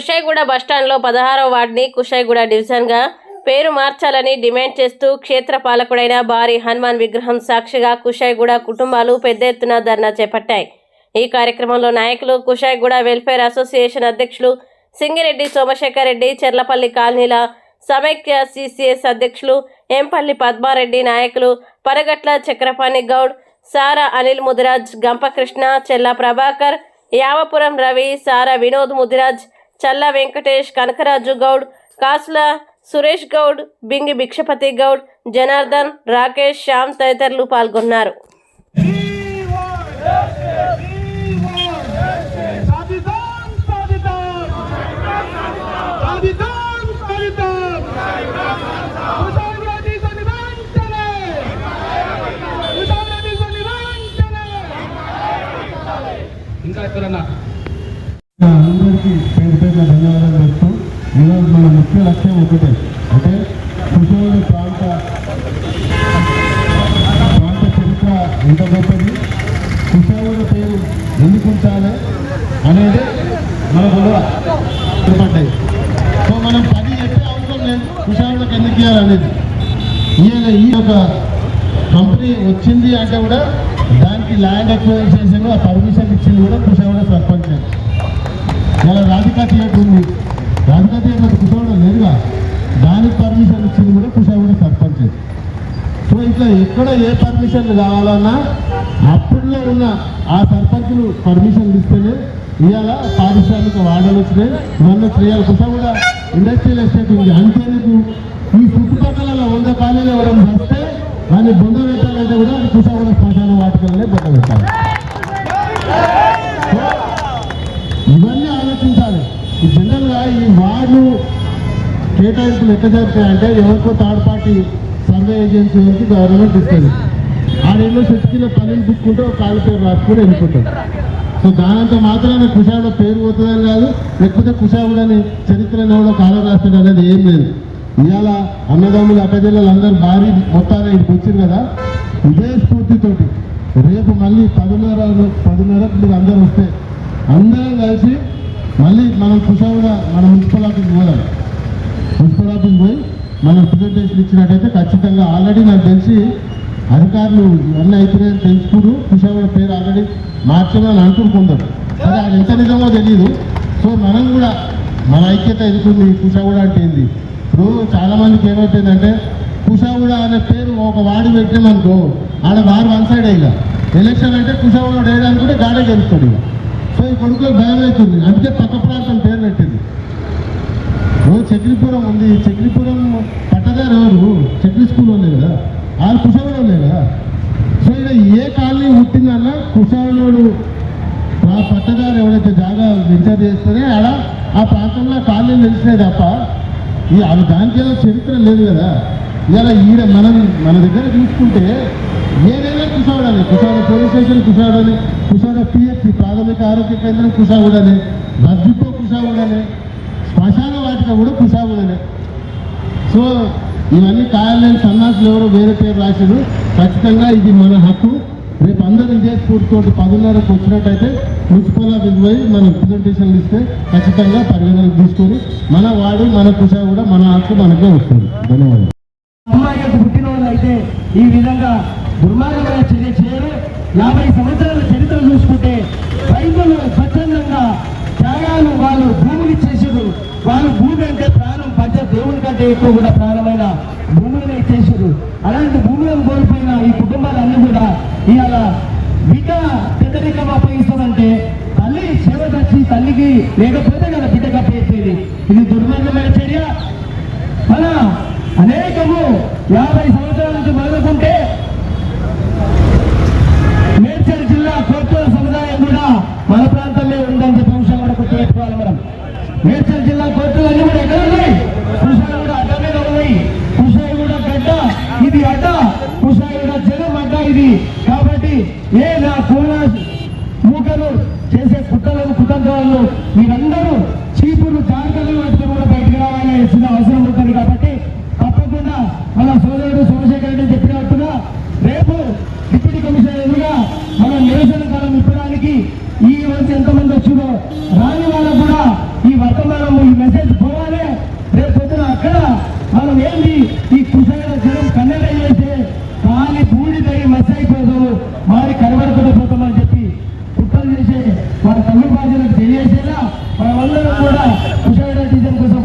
కుషాయిగూడ బస్టాండ్లో పదహారవ వార్డుని కుషాయిగూడ డివిజన్గా పేరు మార్చాలని డిమాండ్ చేస్తూ క్షేత్ర పాలకుడైన భారీ హనుమాన్ విగ్రహం సాక్షిగా కుషాయిగూడ కుటుంబాలు పెద్ద ఎత్తున ధర్నా చేపట్టాయి. ఈ కార్యక్రమంలో నాయకులు కుషాయిగూడ వెల్ఫేర్ అసోసియేషన్ అధ్యక్షులు సింగిరెడ్డి సోమశేఖర్ రెడ్డి చెర్లపల్లి కాలనీల సమైక్య సిసిఎస్ అధ్యక్షులు ఎంపల్లి పద్మారెడ్డి నాయకులు పరగట్ల చక్రపాణి గౌడ్ సారా అనిల్ ముదిరాజ్ గంపకృష్ణ చెల్ల ప్రభాకర్ యావపురం రవి సారా వినోద్ ముదిరాజ్ చల్ల వెంకటేష్ కనకరాజు గౌడ్ కాసుల సురేష్ గౌడ్ బింగి భిక్షపతి గౌడ్ జనార్దన్ రాకేష్ శ్యామ్ తదితరులు పాల్గొన్నారు. ఇంకా ఎక్కడన్నా? అందరికీ ఒకటే అంటే కుషోడు ప్రాంత ప్రాంత చరిత్ర ఎంత గొప్పది? కుషోడు పేరు ఎందుకు అనేది మన పడ్డాయి సో మనం పది చెప్పే అవసరం లేదు. కుషావులకు ఎందుకు ఇవ్వాలనేది ఈయన ఈ యొక్క కంపెనీ వచ్చింది అంటే కూడా దానికి ల్యాండ్ ఎక్విజిషన్ ఆ పర్మిషన్ ఇచ్చింది కూడా కుషావుడ సర్పంచ్. ఇలా రాధికా థియేటర్ ఉంది రాధికా థియేటర్ కుషావుడ లేదుగా దానికి పర్మిషన్ ఇచ్చింది కూడా కుషావుడ సర్పంచ్. సో ఇట్లా ఎక్కడ ఏ పర్మిషన్లు కావాలన్నా అప్పుడులో ఉన్న ఆ సర్పంచులు పర్మిషన్ ఇస్తేనే ఇవాళ పారిశ్రామిక వాడలు వచ్చినాయి. ఇవన్నీ చేయాలి కుషావుడ ఇండస్ట్రియల్ ఎస్టేట్ ఉంది. అంతేందుకు ఈ చుట్టుపక్కల వంద కాలేజీలు ఎవరైనా వస్తే దాన్ని బొంద పెట్టాలంటే కూడా అది కుషావుడ శ్మశాన వాటికలనే బొంద పెట్టాలి. ఇవన్నీ ఆలోచించాలి. ఈ జనరల్గా ఈ వార్డు కేటాయింపులు ఎట్లా జరుగుతాయంటే ఎవరికో థర్డ్ పార్టీ సర్వే ఏజెన్సీ వరకు గవర్నమెంట్ ఇస్తుంది. ఆడేళ్ళో చెట్టుకిలో పనులు పుక్కుంటే ఒక కాళ్ళ పేరు రాసుకొని వెళ్ళిపోతాడు సో దానంత మాత్రాన కుషావుడ పేరు పోతుందని కాదు లేకపోతే కుషావుడని చరిత్రను ఎవడో కాలం రాస్తాడు అనేది ఏం లేదు. ఇవాళ అన్నదమ్ములు అక్కజల్లు అందరూ భారీ మొత్తాన ఇక్కడికి వచ్చింది కదా. ఇదే స్ఫూర్తితోటి రేపు మళ్ళీ పదిన్నర పదిన్నరకు మీరు అందరూ వస్తే అందరం కలిసి మళ్ళీ మనం కుషావుడ మన మున్సిపల్ ఆఫీస్కి పోదాం. మున్సిపల్ ఆఫీస్ పోయి మనం ప్రెజెంటేషన్ ఇచ్చినట్టయితే ఖచ్చితంగా ఆల్రెడీ నాకు తెలిసి అధికారులు ఇవన్నీ అయిపోయినాయని తెలుసుకున్నారు కుషావుడ పేరు ఆల్రెడీ మార్చమని అనుకుంటున్నారు సరే అది ఎంత నిజమో తెలియదు సో మనం కూడా మన ఐక్యత ఎదుగుతుంది కుషావుడ అంటే ఏంది? ఇప్పుడు చాలామందికి ఏమైపోయిందంటే కుషావుడ అనే పేరు ఒక వాడి పెట్టామనుకో ఆడ వారు వన్ సైడ్ ఇక ఎలక్షన్ అంటే కుషావుడ వేయడానికి కూడా గాడే గెలుస్తాడు ఇక సో ఈ కొడుకులకు భయం అవుతుంది అందుకే పక్క ప్రాంతం పేరు పెట్టింది. చక్రిపురం ఉంది. చక్రిపురం పట్టదారు ఎవరు చక్రి స్కూల్ ఉంది కదా. ఆరు కుషావుడు లేదా సో ఇక్కడ ఏ కాలనీ పుట్టిందన్నా కుషావులోడు ఆ పట్టదారు ఎవరైతే జాగా వెంచర్ చేస్తారో ఆడ ఆ ప్రాంతంలో కాలనీ తెలిసినాయి తప్ప ఈ అవి దానికి చరిత్ర లేదు కదా. ఇలా ఈడ మనం మన దగ్గర చూసుకుంటే ఏదైనా కుషావుడని కుషావుడ పోలీస్ స్టేషన్ కుషావుడని కుషావుడ పిహెచ్సి ప్రాథమిక ఆరోగ్య కేంద్రం కుషావుడని బస్డిపో కుషావుడని శ్మశాన వాటిక కూడా కుషావుడనే సో ఇవన్నీ కాయాలని సన్నాసులు ఎవరో వేరే పేరు రాశారు ఖచ్చితంగా ఇది మన హక్కు. రేపు అందరూ ఇదే స్ఫూర్తితోటి పదిన్నరకు వచ్చినట్టయితే మున్సిపల్ ఆఫీస్ పోయి మనం రిప్రజెంటేషన్లు ఇస్తే ఖచ్చితంగా పరిగణనకు తీసుకొని మన వాడు మన కుష కూడా మన హక్కు మనకే వస్తుంది. ధన్యవాదాలు. అమ్మాయిలకు పుట్టిన వాళ్ళు అయితే ఈ విధంగా దుర్మార్గమైన చర్య చేయరు. యాభై సంవత్సరాల చరిత్ర చూసుకుంటే రైతులు భూమి అంటే ప్రాణం పంచ దేవుని కంటే ఎక్కువ కూడా ప్రాణమైన భూమిని ఇచ్చేసారు అలాంటి భూములను కోల్పోయిన ఈ కుటుంబాలన్నీ కూడా ఇవాళ బిడ్డ పెద్దరికం అప్పగిస్తామంటే తల్లి సేవ తెచ్చి తల్లికి లేకపోతే కదా బిడ్డ అప్పగించేది ఇది దుర్మార్గమైన చర్య. మన అనేకము యాభై సంవత్సరాల నుంచి మొదలుకుంటే మేడ్చల్ జిల్లా కోర్టుల సముదాయం కూడా మన ప్రాంతంలో ఉందని చెప్పి అంశం కూడా గుర్తుపెట్టుకోవాలి మనం మేడ్చల్ జిల్లా కోర్టులన్నీ కూడా ఎక్కడ ఉన్నాయి? కుషాయిగూడ అడ్డ మీద ఉన్నాయి. కుషాయిగూడ గడ్డ ఇది అడ్డ. కుషాయిగూడ జనం అడ్డ ఇది. కాబట్టి ఏ నా కోన మూకలు చేసే కుట్రలను కుతంత్రాలను మీరందరూ చీపులు జాగ్రత్తలు పట్టుకుని కూడా బయటకు రావాల్సిన అవసరం ఉంటుంది కాబట్టి తప్పకుండా మన సోదరుడు సోమశేఖర్ రెడ్డి మన తెలుగు ప్రజలకు మనం మనమందరం కూడా కుషాయిడ టీచర్ కోసం